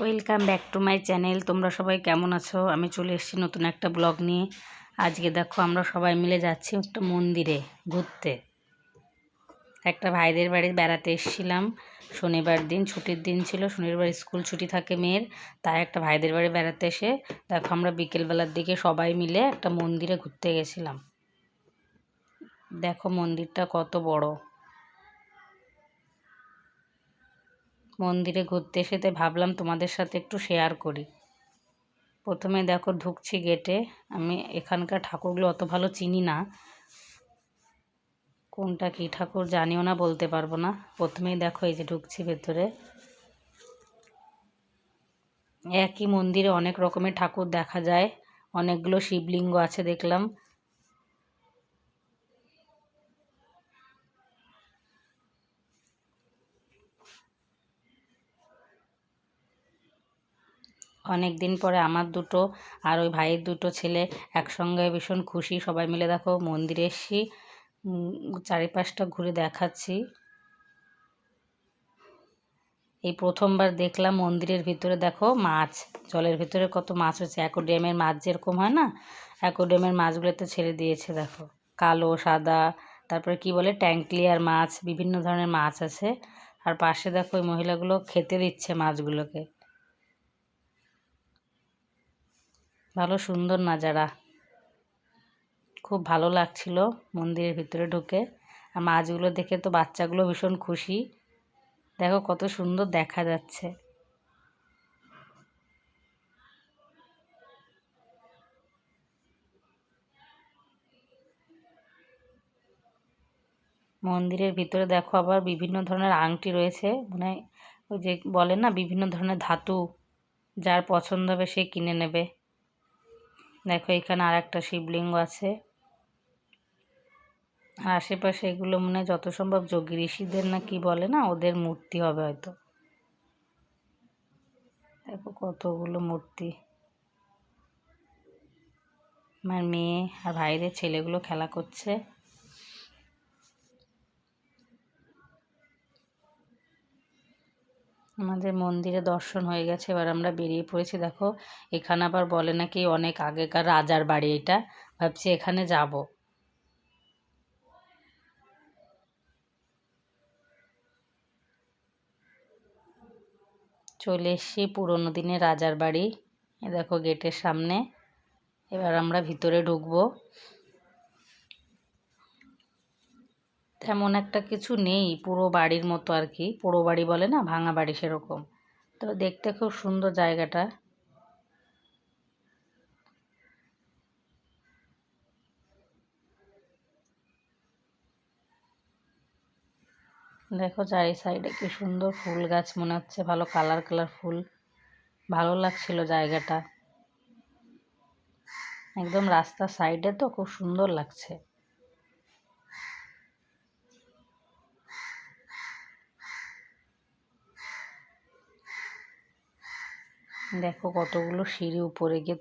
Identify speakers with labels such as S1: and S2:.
S1: Welcome back to my channel. তোমরা সবাই কেমন আছো? আমি চলে এসেছি নতুন একটা ব্লগ নিয়ে। আজকে দেখো আমরা সবাই মিলে যাচ্ছি একটা মন্দিরে ঘুরতে। একটা ভাইদের বাড়ি বেড়াতে এসেছিলাম। শনিবার দিন, ছুটির দিন ছিল। শনিবার স্কুল ছুটি থাকে মেয়ের, তাই একটা ভাইদের বাড়ি বেড়াতে এসে দেখো আমরা বিকেলবেলার দিকে সবাই মিলে একটা মন্দিরে ঘুরতে গেছিলাম। দেখো মন্দিরটা কত বড়। মন্দিরে ঘুরতে এসে তাই ভাবলাম তোমাদের সাথে একটু শেয়ার করি। প্রথমে দেখো ঢুকছি গেটে আমি এখানকার ঠাকুরগুলো অত ভালো চিনি না। কোনটা কী ঠাকুর জানিও না, বলতে পারব না। প্রথমেই দেখো এই যে ঢুকছি ভেতরে। একই মন্দিরে অনেক রকমের ঠাকুর দেখা যায়। অনেকগুলো শিবলিঙ্গ আছে দেখলাম। অনেক দিন পরে আমার দুটো আর ওই ভাইয়ের দুটো ছেলে একসঙ্গে ভীষণ খুশি। সবাই মিলে দেখো মন্দিরে এসছি চারিপাশটা ঘুরে দেখাচ্ছি। এই প্রথমবার দেখলাম মন্দিরের ভিতরে দেখো মাছ, জলের ভিতরে কত মাছ হচ্ছে। অ্যাকোডিয়ামের মাছ যেরকম হয় না, অ্যাকোডিয়ামের মাছগুলোতে ছেড়ে দিয়েছে দেখো। কালো, সাদা, তারপরে কি বলে ট্যাঙ্কলিয়ার মাছ, বিভিন্ন ধরনের মাছ আছে। আর পাশে দেখো ওই মহিলাগুলো খেতে দিচ্ছে মাছগুলোকে। ভালো সুন্দর নাজারা। খুব ভালো লাগছিল মন্দিরের ভিতরে ঢুকে। আর মাছগুলো দেখে তো বাচ্চাগুলো ভীষণ খুশি। দেখো কত সুন্দর দেখা যাচ্ছে। মন্দিরের ভিতরে দেখো আবার বিভিন্ন ধরনের আংটি রয়েছে। মানে ওই যে বলে না, বিভিন্ন ধরনের ধাতু। যার পছন্দ হবে সে কিনে নেবে। দেখো, এখানে আর একটা শিবলিঙ্গ আছে। আর আশেপাশে এগুলো মনে যত সম্ভব যোগী ঋষিদের না কি বলে না, ওদের মূর্তি হবে হয়তো। দেখো কতগুলো মূর্তি। আমার মেয়ে আর ভাইদের ছেলেগুলো খেলা করছে। আমাদের মন্দিরে দর্শন হয়ে গেছে, এবার আমরা বেরিয়ে পড়েছি। দেখো, এখানে আবার বলে নাকি অনেক আগেকার রাজার বাড়ি এটা। ভাবছি এখানে যাব। চলে এসছি পুরোনো দিনের রাজার বাড়ি। এ দেখো গেটের সামনে। এবার আমরা ভিতরে ঢুকবো। তেমন একটা কিছু নেই, পুরো বাড়ির মতো আর কি পুরো বাড়ি বলে না, ভাঙা বাড়ি সেরকম। তো দেখতে খুব সুন্দর জায়গাটা। দেখো চারি সাইডে কি সুন্দর ফুল গাছ মনে হচ্ছে, ভালো কালার কালার ফুল। ভালো লাগছিল জায়গাটা। একদম রাস্তার সাইডে তো খুব সুন্দর লাগছে। দেখো কতগুলো সিঁড়ি উপরে গিয়ে